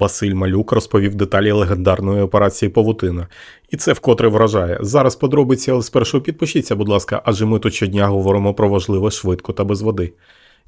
Василь Малюк розповів деталі легендарної операції Павутина. І це вкотре вражає. Зараз подробиці, але спершу підпишіться, будь ласка, адже ми тут щодня говоримо про важливе швидко та без води.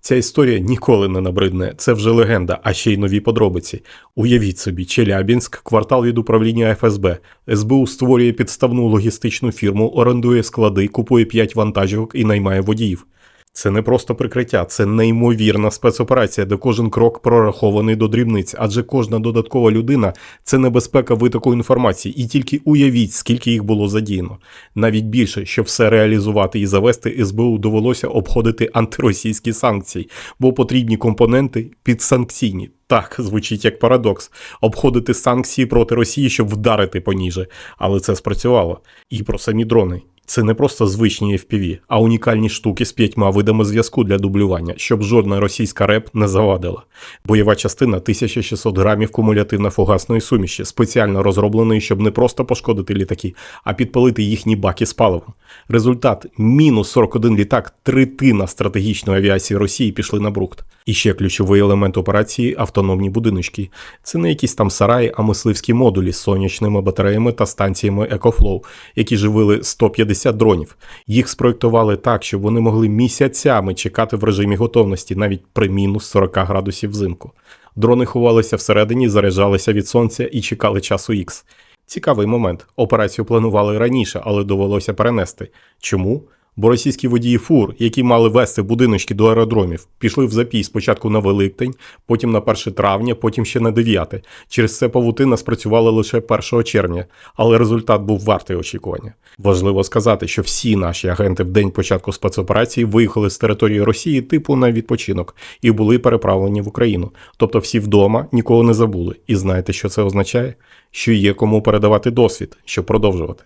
Ця історія ніколи не набридне, це вже легенда, а ще й нові подробиці. Уявіть собі, Челябінськ, квартал від управління ФСБ. СБУ створює підставну логістичну фірму, орендує склади, купує 5 вантажівок і наймає водіїв. Це не просто прикриття, це неймовірна спецоперація, де кожен крок прорахований до дрібниць, адже кожна додаткова людина це небезпека витоку інформації, і тільки уявіть, скільки їх було задіяно. Навіть більше, щоб все реалізувати і завести, СБУ довелося обходити антиросійські санкції, бо потрібні компоненти підсанкційні. Так, звучить як парадокс. Обходити санкції проти Росії, щоб вдарити по ніже. Але це спрацювало. І про самі дрони. Це не просто звичні FPV, а унікальні штуки з п'ятьма видами зв'язку для дублювання, щоб жодна російська реп не завадила. Бойова частина 1600 грамів кумулятивно-фугасної суміші, спеціально розробленої, щоб не просто пошкодити літаки, а підпалити їхні баки з паливом. Результат мінус 41 літак, третина стратегічної авіації Росії пішли на брухт. І ще ключовий елемент операції автономні будиночки. Це не якісь там сараї, а мисливські модулі з сонячними батареями та станціями EcoFlow, які живили 150 дронів. Їх спроєктували так, щоб вони могли місяцями чекати в режимі готовності навіть при мінус 40 градусів взимку. Дрони ховалися всередині, заряджалися від сонця і чекали часу Х. Цікавий момент. Операцію планували раніше, але довелося перенести. Чому? Бо російські водії фур, які мали вести будиночки до аеродромів, пішли в запій спочатку на Великдень, потім на 1 травня, потім ще на 9. Через це павутина спрацювала лише 1 червня, але результат був вартий очікування. Важливо сказати, що всі наші агенти в день початку спецоперації виїхали з території Росії типу на відпочинок і були переправлені в Україну. Тобто всі вдома нікого не забули. І знаєте, що це означає? Що є кому передавати досвід, щоб продовжувати.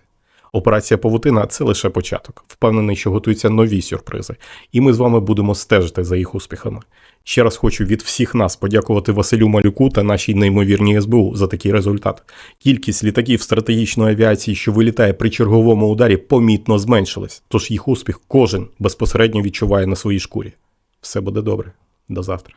Операція Павутина це лише початок. Впевнений, що готуються нові сюрпризи, і ми з вами будемо стежити за їх успіхами. Ще раз хочу від всіх нас подякувати Василю Малюку та нашій неймовірній СБУ за такий результат. Кількість літаків стратегічної авіації, що вилітає при черговому ударі, помітно зменшилась, тож їх успіх кожен безпосередньо відчуває на своїй шкурі. Все буде добре. До завтра.